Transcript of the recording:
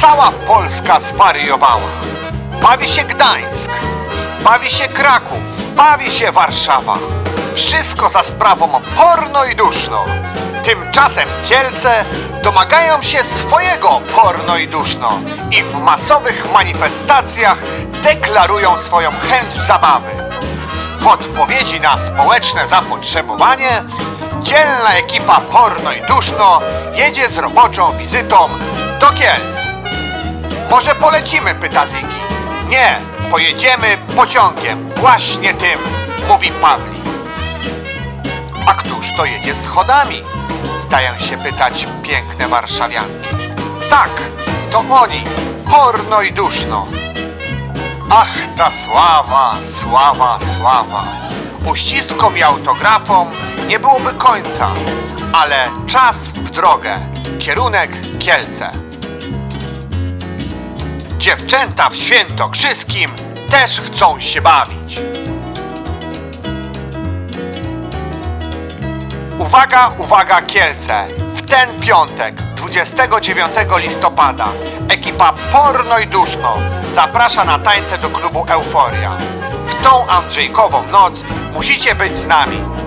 Cała Polska zwariowała. Bawi się Gdańsk, bawi się Kraków, bawi się Warszawa. Wszystko za sprawą porno i duszno. Tymczasem Kielce domagają się swojego porno i duszno i w masowych manifestacjach deklarują swoją chęć zabawy. W odpowiedzi na społeczne zapotrzebowanie dzielna ekipa porno i duszno jedzie z roboczą wizytą do Kielc. Może polecimy, pyta Ziki. Nie, pojedziemy pociągiem, właśnie tym, mówi Pawli. A któż to jedzie schodami? Zdają się pytać piękne warszawianki. Tak, to oni, porno i duszno. Ach, ta sława, sława, sława. Uściskom i autografom nie byłoby końca, ale czas w drogę. Kierunek Kielce. Dziewczęta w świętokrzyskim też chcą się bawić. Uwaga, uwaga Kielce! W ten piątek, 29 listopada, ekipa Porno i Duszno zaprasza na tańce do klubu Euforia. W tą Andrzejkową noc musicie być z nami.